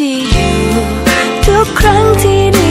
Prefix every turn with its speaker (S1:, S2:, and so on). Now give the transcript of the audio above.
S1: ดีอยู่ ทุกครั้งที่